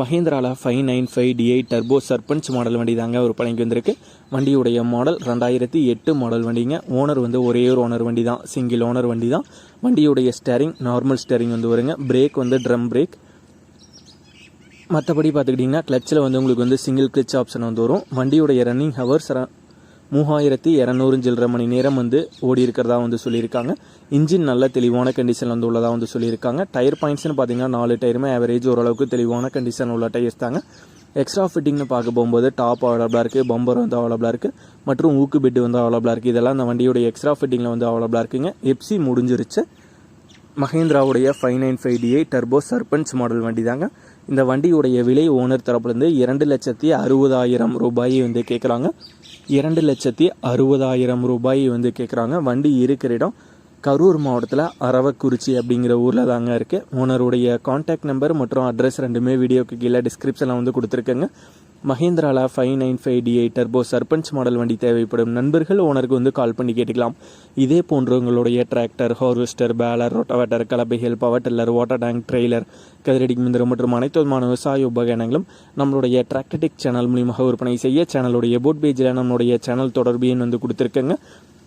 மஹேந்திராவில் five nine five DI turbo Sarpanch model வண்டி தாங்க ஒரு பணிக்கு வந்திருக்கு. வண்டியுடைய மாடல் ரெண்டாயிரத்தி எட்டு மாடல் வண்டிங்க. ஓனர் வந்து ஒரே ஒரு ஓனர் வண்டி தான் சிங்கிள் ஓனர் வண்டி தான் வண்டியுடைய ஸ்டேரிங் நார்மல் ஸ்டேரிங் வந்து வருங்க. பிரேக் வந்து ட்ரம் பிரேக் மற்றபடி பார்த்துக்கிட்டிங்கன்னா கிளச்சில் வந்து உங்களுக்கு வந்து சிங்கிள் கிளச் ஆப்ஷன் வந்து வரும். வண்டியுடைய ரன்னிங் ஹவர்ஸ் மூவாயிரத்தி இரநூறு சில்லரை மணி நேரம் வந்து ஓடி இருக்கிறதா வந்து சொல்லியிருக்காங்க. இன்ஜின் நல்ல தெளிவான கண்டிஷனில் வந்து உள்ளதாக வந்து சொல்லியிருக்காங்க. டயர் பாயிண்ட்ஸ்னு பார்த்தீங்கன்னா நாலு டயருமே ஆவரேஜ் ஓரளவுக்கு தெளிவான கண்டிஷன் உள்ள டயர்ஸ் தாங்க. எக்ஸ்ட்ரா ஃபிட்டிங்னு பார்க்க போகும்போது டாப் அவைலபிளாக இருக்குது பம்பர் வந்து அவைலபிளாக இருக்குது மற்றும் ஊக்கு பெட்டு வந்து அவைலபிளாக இருக்குது இதெல்லாம் அந்த வண்டியோட எக்ஸ்ட்ரா ஃபிட்டிங்கில் வந்து அவைலபிளாக இருக்குங்க. எப்சி முடிஞ்சிருச்சு. மஹேந்திராவுடைய five nine five DI turbo Sarpanch model வண்டி தாங்க இந்த வண்டியுடைய விலை ஓனர் தரப்புலேருந்து இரண்டு லட்சத்தி அறுபதாயிரம் ரூபாயை வந்து கேட்குறாங்க இரண்டு லட்சத்தி அறுபதாயிரம் ரூபாயை வந்து கேட்குறாங்க வண்டி இருக்கிற இடம் கரூர் மாவட்டத்தில் அரவக்குறிச்சி அப்படிங்கிற ஊரில் தாங்க இருக்குது ஓனருடைய காண்டாக்ட் நம்பர் மற்றும் அட்ரஸ் ரெண்டுமே வீடியோக்கு கீழே டிஸ்கிரிப்ஷனில் வந்து கொடுத்துருக்கேங்க. மஹேந்திராலா five nine five D eight turbo Sarpanch model வண்டி தேவைப்படும் நண்பர்கள் ஓனருக்கு வந்து கால் பண்ணி கேட்டுக்கலாம். இதே போன்று உங்களுடைய tractor harvester baler rotavator கலப்பைகள் power tiller water tank trailer கதிரடி மிந்திரம் மற்றும் அனைத்து விதமான விவசாய உபகரணங்களும் நம்மளுடைய டிராக்டடிக் சேனல் மூலியமாக விற்பனை செய்ய சேனலுடைய போட் பேஜில் நம்மளுடைய சேனல் தொடர்பு எண் வந்து கொடுத்துருக்கேங்க.